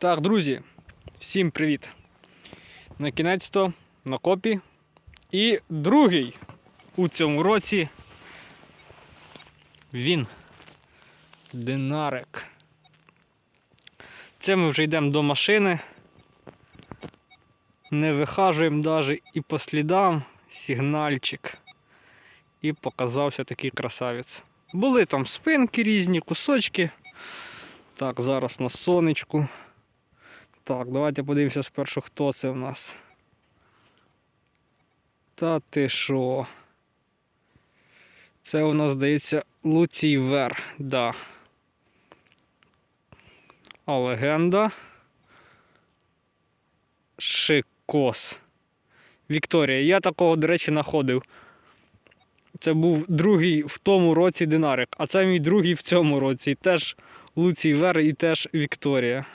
Так, друзі, всім привіт! На кінець-то на копі. І другий у цьому році він динарик. Це ми вже йдемо до машини. Не вихажуємо навіть і по слідам сигнальчик. І показався такий красавець. Були там спинки різні, кусочки. Так, зараз на сонечку. Так, давайте подивимося спершу, хто це в нас. Та ти що? Це у нас здається Луцій Вер, да. А легенда. Шикос. Вікторія. Я такого, до речі, знаходив. Це був другий в тому році динарик, а це мій другий в цьому році. Теж Луцій Вер і теж Вікторія.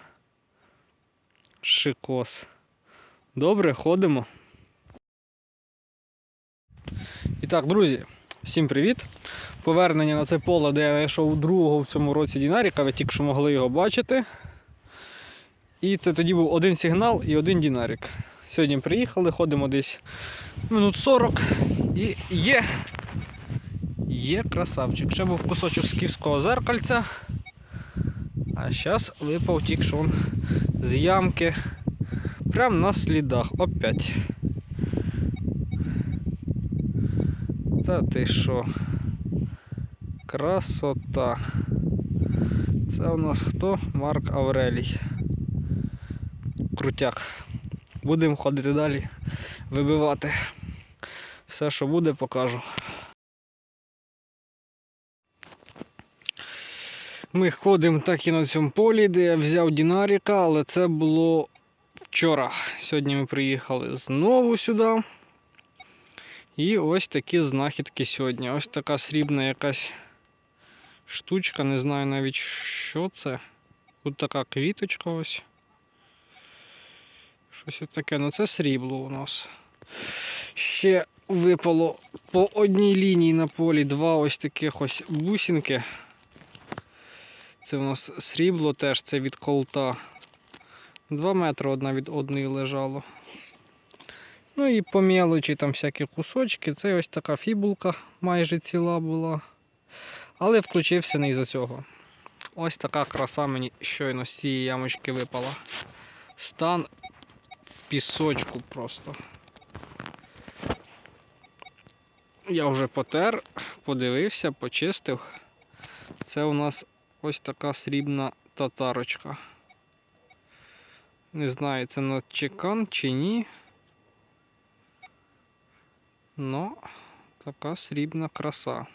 Шикос. Добре, ходимо. І так, друзі, всім привіт. Повернення на це поле, де я знайшов другого в цьому році Дінаріка, ви тільки що могли його бачити. І це тоді був один сигнал і один Дінарік. Сьогодні приїхали, ходимо десь минут 40 і є. Є красавчик. Ще був кусочок скіфського зеркальця. А зараз випав тільки що з ямки. Прямо на слідах. Опять. Та ти що? Красота. Це у нас хто? Марк Аврелій. Крутяк. Будемо ходити далі, вибивати. Все, що буде, покажу. Ми ходимо так і на цьому полі, де я взяв Дінаріка, але це було вчора. Сьогодні ми приїхали знову сюди. І ось такі знахідки сьогодні. Ось така срібна якась штучка, не знаю навіть що це. Тут така квіточка ось. Щось таке, ну це срібло у нас. Ще випало по одній лінії на полі два ось таких ось бусинки. Це у нас срібло теж, це від колта. Два метри одна від одної лежало. Ну і по мелочі там всякі кусочки. Це ось така фібулка майже ціла була. Але включився не із-за цього. Ось така краса мені щойно з цієї ямочки випала. Стан в пісочку просто. Я вже потер, подивився, почистив. Це у нас ось така срібна татарочка. Не знаю, це на чекан чи ні. Ну, така срібна краса.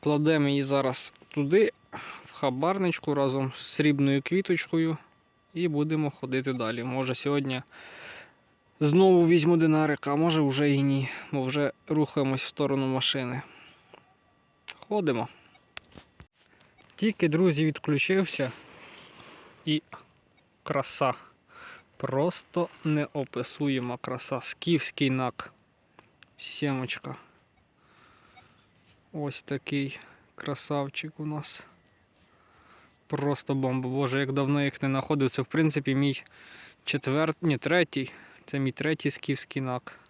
Кладемо її зараз туди, в хабарничку разом з срібною квіточкою і будемо ходити далі. Може сьогодні знову візьму динарика, а може вже і ні, бо вже рухаємось в сторону машини. Ходимо. Тільки, друзі, відключився і краса. Просто неописуєма краса. Скіфський нак. Сімочка. Ось такий красавчик у нас. Просто бомба. Боже, як давно їх не знаходив. Це в принципі мій четвертий, ні, третій. Це мій третій скіфський нак.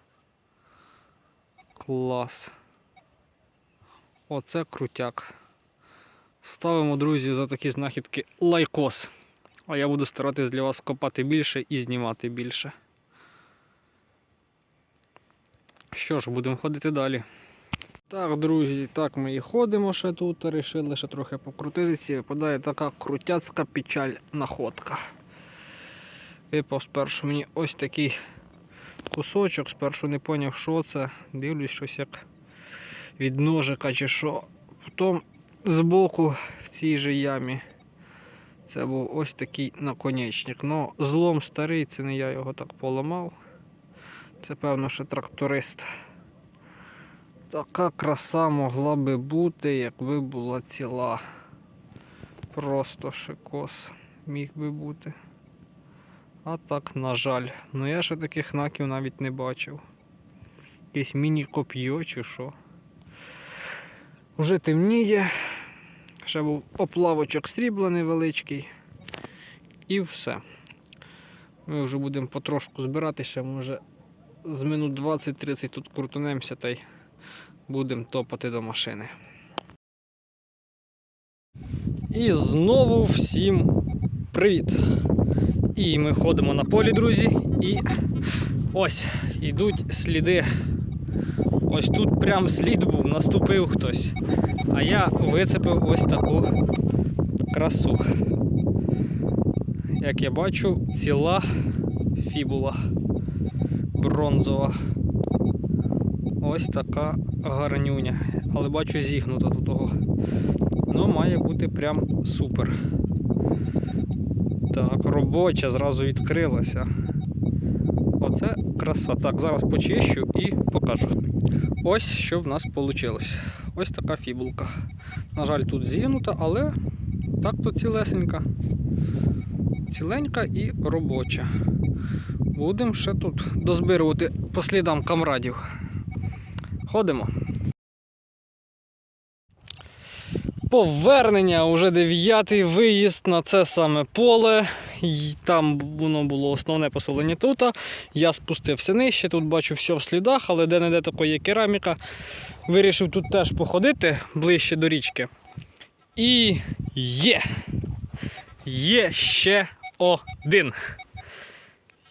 Клас. Оце крутяк. Ставимо, друзі, за такі знахідки лайкос. А я буду старатись для вас копати більше і знімати більше. Що ж, будемо ходити далі. Так, друзі, так ми і ходимо ще тут, рішили ще трохи покрутитися випадає така крутяцька печаль находка. Випав спершу мені ось такий кусочок, спершу не зрозумів, що це. Дивлюсь щось як від ножика чи що. Потім збоку в цій же ямі. Це був ось такий наконечник. Ну, злом старий, це не я його так поламав. Це певно, що тракторист. Така краса могла би бути, якби була ціла. Просто шикос міг би бути. А так, на жаль. Ну я ще таких знаків навіть не бачив. Якесь міні-коп'йо чи що. Уже темніє. Ще був оплавочок срібла невеличкий. І все. Ми вже будемо потрошку збиратися, може з минут 20-30 тут крутанемося та й будемо топати до машини. І знову всім привіт! І ми ходимо на полі, друзі, і ось ідуть сліди. Ось тут прям слід був, наступив хтось. А я вицепив ось таку красу. Як я бачу, ціла фібула бронзова. Ось така гарнюня. Але бачу зігнута тут того. Ну, має бути прям супер. Так, робоча зразу відкрилася. Оце краса. Так, зараз почищу і покажу. Ось що в нас вийшло. Ось така фібулка. На жаль, тут зігнута, але так то цілесенька. Ціленька і робоча. Будемо ще тут дозбирувати по слідам камрадів. Ходимо. Повернення, уже дев'ятий виїзд на це саме поле. І Там воно було основне поселення тут. Я спустився нижче, тут бачу все в слідах, але де-не-де такої є кераміка. Вирішив тут теж походити ближче до річки. І є! Є ще один.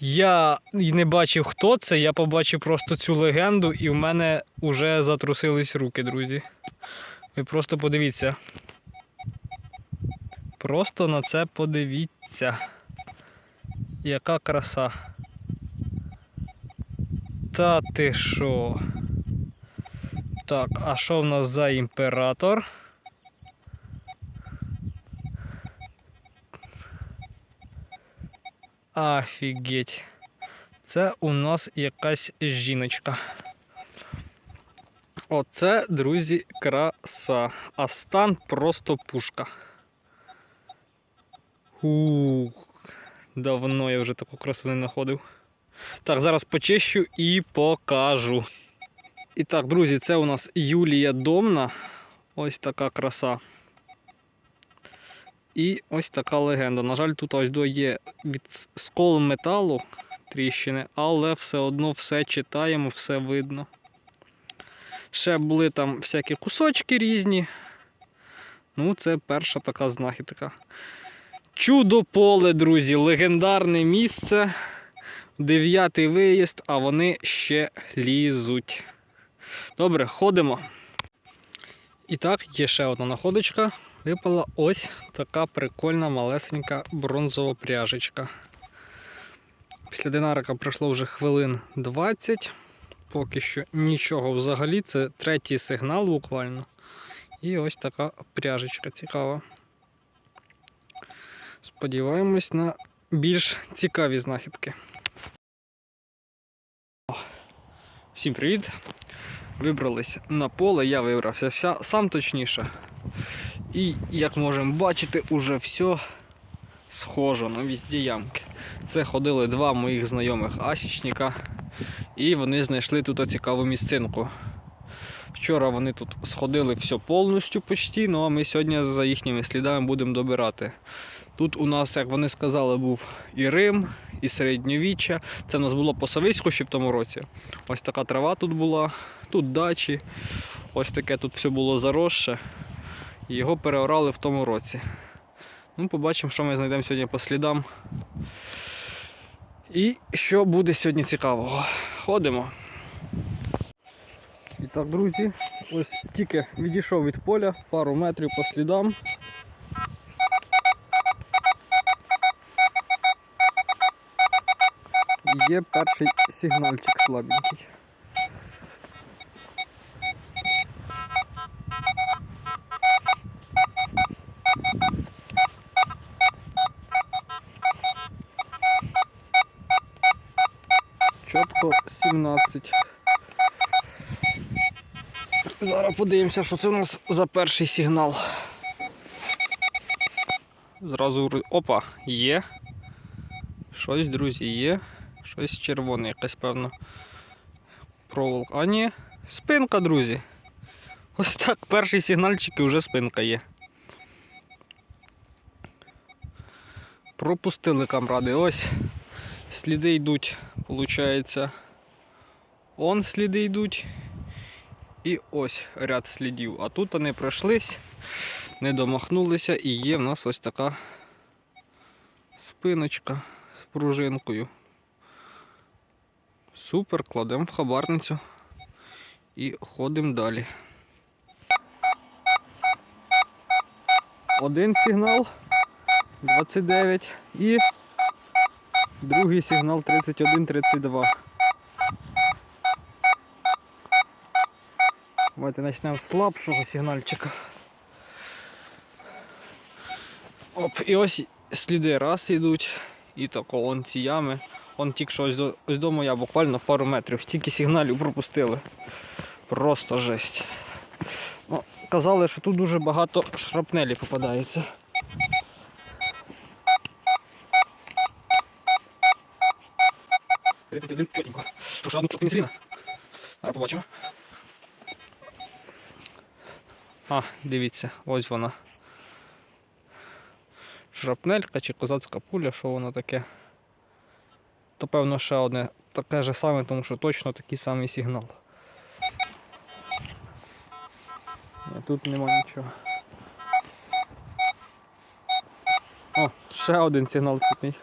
Я не бачив, хто це, я побачив просто цю легенду, і в мене вже затрусились руки, друзі. Ви просто подивіться. Просто на це подивіться. Яка краса. Та ти що? Так, а що в нас за імператор? Офігеть. Це у нас якась жіночка. Оце, друзі, краса. А стан просто пушка. Ух, давно я вже таку красу не знаходив. Так, зараз почищу і покажу. І так, друзі, це у нас Юлія Домна. Ось така краса. І ось така легенда. На жаль, тут ось до є від скол металу тріщини, але все одно все читаємо, все видно. Ще були там всякі кусочки різні. Ну, це перша така знахідка. Чудо поле, друзі, легендарне місце. Дев'ятий виїзд, а вони ще лізуть. Добре, ходимо. І так, є ще одна находочка. Випала ось така прикольна малесенька бронзова пряжечка. Після динарика пройшло вже хвилин 20. Поки що нічого взагалі. Це третій сигнал буквально. І ось така пряжечка цікава. Сподіваємось на більш цікаві знахідки. Всім привіт! Вибрались на поле, я вибрався вся, сам точніше. І як можемо бачити, уже все схоже на візді ямки. Це ходили два моїх знайомих асічника, і вони знайшли тут цікаву місцинку. Вчора вони тут сходили все повністю почти, ну а ми сьогодні за їхніми слідами будемо добирати. Тут у нас, як вони сказали, був і Рим, і середньовіччя. Це в нас було по Савиську ще в тому році. Ось така трава тут була, тут дачі. Ось таке тут все було заросше. Його переорали в тому році. Ну, побачимо, що ми знайдемо сьогодні по слідам. І що буде сьогодні цікавого. Ходимо. І так, друзі, ось тільки відійшов від поля, пару метрів по слідам. Є перший сигнальчик слабенький. Подивимося, що це у нас за перший сигнал. Зразу опа, є. Щось, друзі, є. Щось червоне, якась певно. Проволока. А ні, спинка, друзі. Ось так, перший сигнальчик і вже спинка є. Пропустили камради. Ось сліди йдуть, виходить. Он сліди йдуть. І ось ряд слідів. А тут вони пройшлись, не домахнулися і є в нас ось така спиночка з пружинкою. Супер, кладемо в хабарницю і ходимо далі. Один сигнал 29 і другий сигнал 31-32. Давайте почнемо з слабшого сигнальчика. Оп, і ось сліди раз йдуть, і тако он ці ями. Он тільки що ось до, ось до моя буквально пару метрів. Стільки сигналів пропустили. Просто жесть. Ну, казали, що тут дуже багато шрапнелі попадається. Тридцять один чотенько. Що, одну зріна? Зараз побачимо. А, дивіться, ось вона. Шрапнелька чи козацька пуля, що воно таке. То певно ще одне таке же саме, тому що точно такий самий сигнал. Ні, тут нема нічого. О, ще один сигнал цвітний.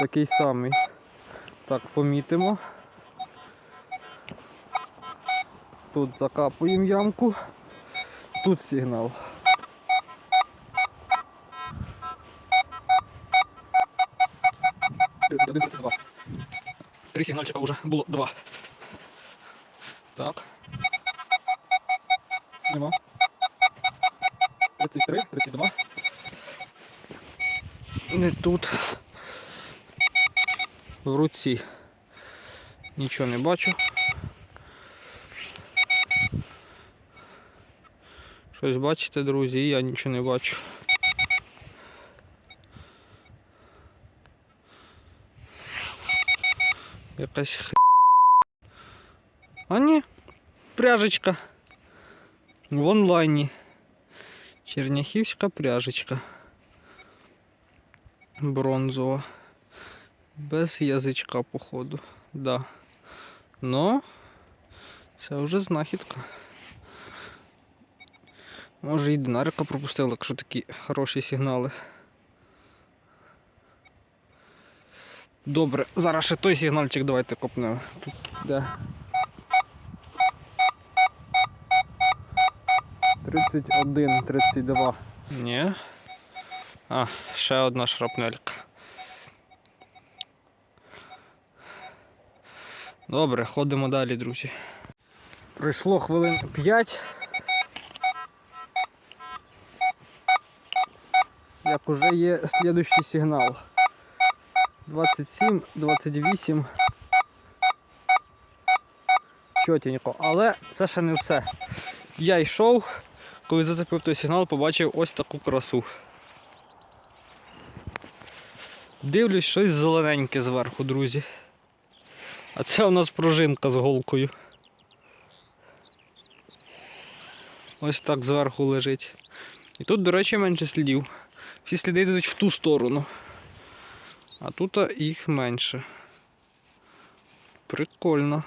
Такий самий. Так, помітимо. Тут закапуємо ямку. Тут сигнал. Три сигнальчика вже було два. Так. Нема. 33, 32. Не тут. В руці. Нічого не бачу. Щось бачите, друзі, я нічого не бачу. Якась х... А ні, пряжечка. В онлайні. Черняхівська пряжечка. Бронзова. Без язичка, походу. Да. Но це вже знахідка. Може і динарика пропустила, якщо такі хороші сигнали. Добре, зараз ще той сигнальчик давайте копнемо. Тут де. 31, 32. Ні. А, ще одна шрапнелька. Добре, ходимо далі, друзі. Пройшло хвилин 5. Як уже є слідуючий сигнал. 27, 28. Чотенько. Але це ще не все. Я йшов, коли зацепив той сигнал, побачив ось таку красу. Дивлюсь, щось зелененьке зверху, друзі. А це у нас пружинка з голкою. Ось так зверху лежить. І тут, до речі, менше слідів. Всі сліди йдуть в ту сторону. А тут їх менше. Прикольно.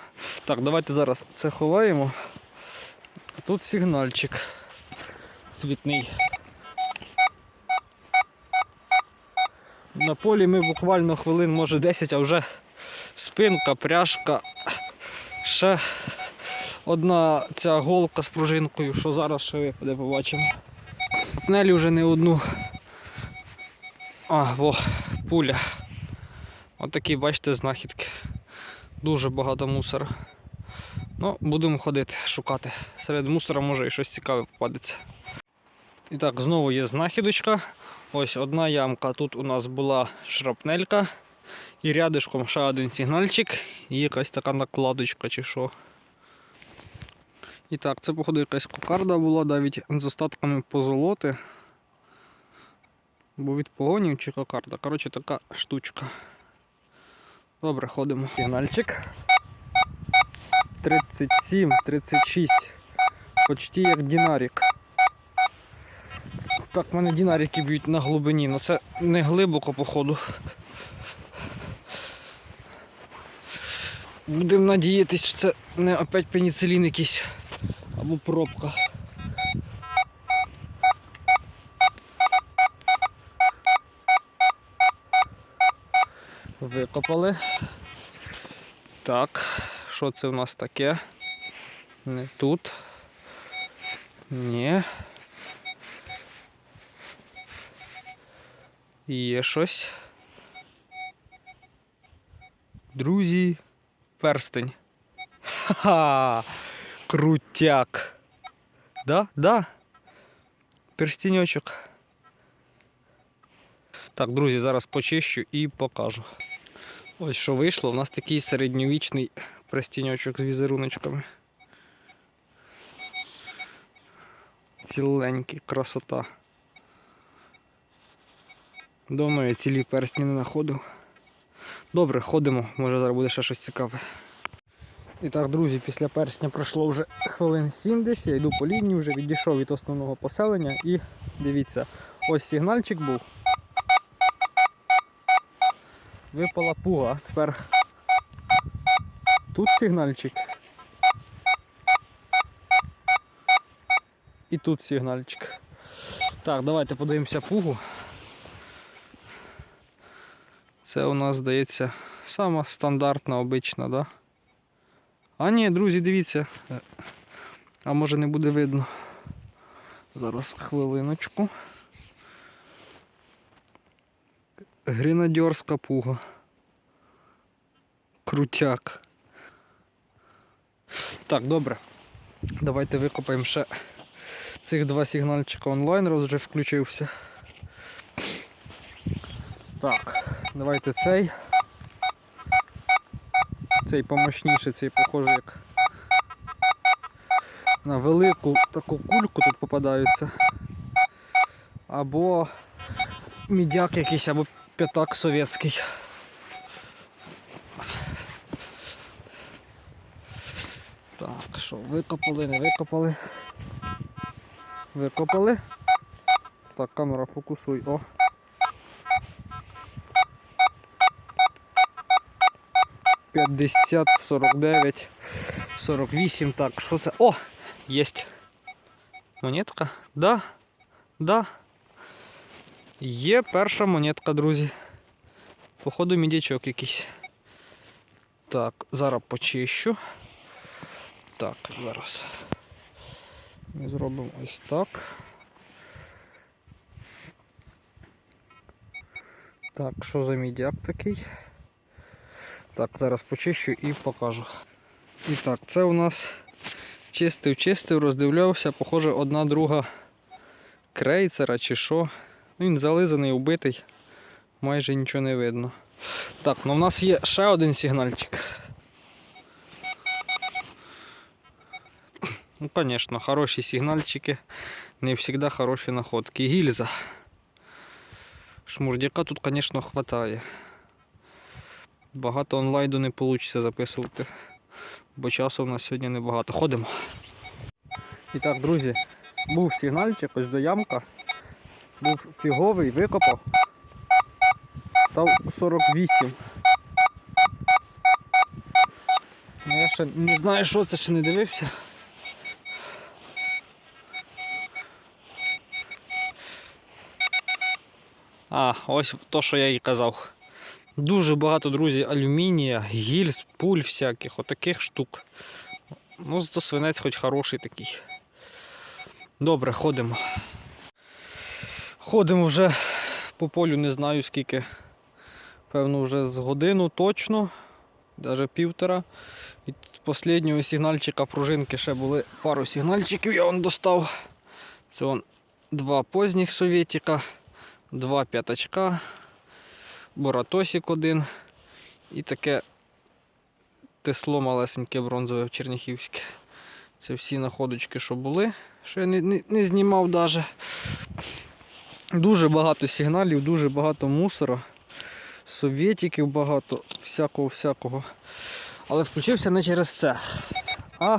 Так, давайте зараз це ховаємо. Тут сигнальчик цвітний. На полі ми буквально хвилин, може 10, а вже спинка, пряжка. Ще одна ця голка з пружинкою, що зараз ще випаде, побачимо. Пнелі вже не одну. А, во, пуля. Отакі, бачите, знахідки. Дуже багато мусора. Ну, будемо ходити, шукати. Серед мусора може і щось цікаве попадеться. І так, знову є знахідочка. Ось одна ямка. Тут у нас була шрапнелька. І рядишком ще один сигнальчик. І якась така накладочка чи що. І так, це, походу, якась кокарда була, навіть з остатками позолоти. Бо від погонів чи кокарда. Коротше, така штучка. Добре, ходимо. Сигнальчик. 37, 36. Почти як динарик. Так, в мене дінарики б'ють на глибині, але це не глибоко, походу. Будемо надіятись, що це не опять пеніцилін якийсь або пробка. Викопали. Так, що це в нас таке? Не тут. Ні. Є щось. Друзі, перстень. Ха-ха! Крутяк. Да, да. Перстеньочок. Так, друзі, зараз почищу і покажу. Ось що вийшло. У нас такий середньовічний перстеньочок з візеруночками. Ціленький, красота. Давно я цілі персні не знаходив. Добре, ходимо, може зараз буде ще щось цікаве. І так, друзі, після персня пройшло вже хвилин 70, я йду по лінії, вже відійшов від основного поселення і дивіться, ось сигнальчик був. Випала пуга. Тепер тут сигнальчик. І тут сигнальчик. Так, давайте подивимося пугу. Це у нас здається сама стандартна, обична, да? А ні, друзі, дивіться. А може не буде видно. Зараз хвилиночку. Гренадерська пуга. Крутяк. Так, добре. Давайте викопаємо ще цих два сигнальчика онлайн, раз вже включився. Так, давайте цей. Цей помощніше, цей похожий як на велику таку кульку тут попадаються. Або мідяк якийсь, або п'ятак совєтський. Так, що, викопали, не викопали. Викопали. Так, камера фокусуй. О. П'ятдесят, сорок дев'ять, сорок вісім. Так, що це? О! Єсть. Монетка? Да. Да. Є перша монетка, друзі. Походу мідячок якийсь. Так, зараз почищу. Так, зараз. Ми зробимо ось так. Так, що за мідяк такий? Так, зараз почищу і покажу. І так, це у нас чистив, чистив, роздивлявся, похоже, одна друга крейцера чи що. Він зализаний, убитий, майже нічого не видно. Так, ну в нас є ще один сигнальчик. Ну, звісно, хороші сигнальчики, не завжди хороші находки. Гільза. Шмурдяка тут, звісно, вистачає. Багато онлайну не вийде записувати, бо часу в нас сьогодні небагато. Ходимо. І так, друзі, був сигнальчик, ось до ямка. Був фіговий, викопав. Став 48. Ну, я ще не знаю, що це ще не дивився. А, ось то, що я і казав. Дуже багато, друзі, алюмінія, гільз, пуль всяких, отаких штук. Ну, зато свинець хоч хороший такий. Добре, ходимо. Ходимо вже по полю, не знаю скільки. Певно, вже з годину точно, навіть півтора. Від останнього сигнальчика пружинки ще були пару сигнальчиків, я вон достав. Це вон два поздніх совєтіка, два п'ятачка, боратосик один і таке тесло малесеньке бронзове в Черніхівське. Це всі находочки, що були, що я не, не, не знімав навіть. Дуже багато сигналів, дуже багато мусора, совєтиків багато, всякого-всякого. Але включився не через це. А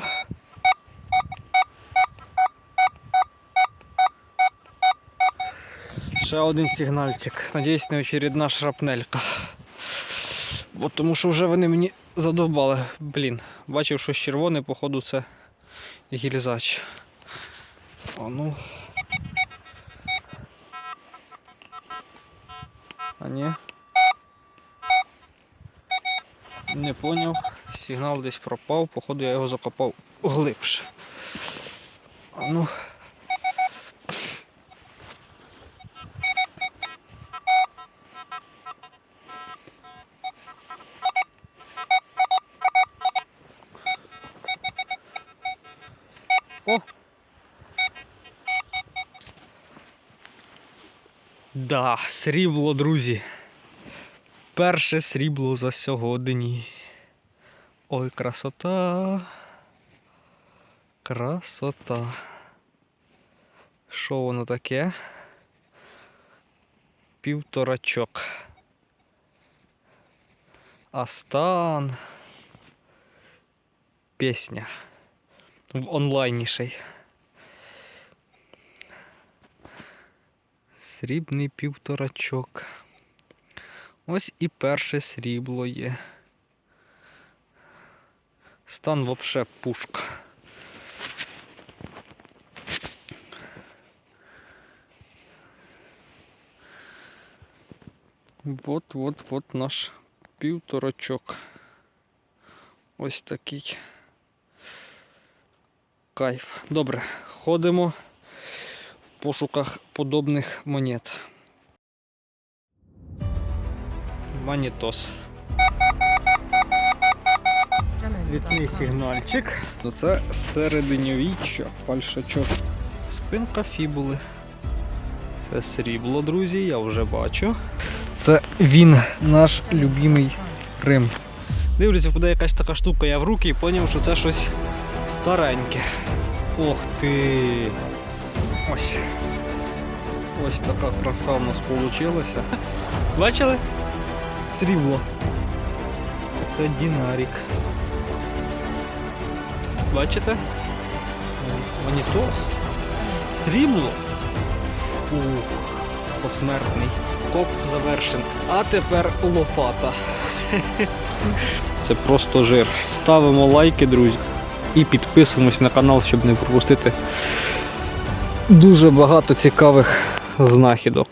Ще один сигнальчик. Надіюсь, не очередна шрапнелька. Бо тому що вже вони мені задовбали. Блін, бачив, що червоне, походу, це гільзач. А ну. А ні. Не поняв. Сигнал десь пропав, походу я його закопав глибше. Ну. О! Да, срібло, друзі. Перше срібло за сьогодні. Ой, красота. Красота. Що воно таке? Півторачок. Астан. Пісня. В онлайніший. Срібний півторачок. Ось і перше срібло є. Стан вообще пушка. Вот, вот, вот наш півторачок. Ось такий. Кайф. Добре, ходимо пошуках подобних монет. Монетос. Світний сигнальчик. Ну, Це середньовіччя, фальшачок. Спинка фібули. Це срібло, друзі, я вже бачу. Це він, наш любимий Рим. Дивлюся, буде якась така штука, я в руки і зрозумів, що це щось стареньке. Ох ти. Ось. Ось така краса в нас вийшла. Бачили? Срібло. Це динарік. Бачите? Монітос. Срібло. Ух, посмертний. Коп завершен. А тепер лопата. Це просто жир. Ставимо лайки, друзі, і підписуємось на канал, щоб не пропустити дуже багато цікавих знахідок.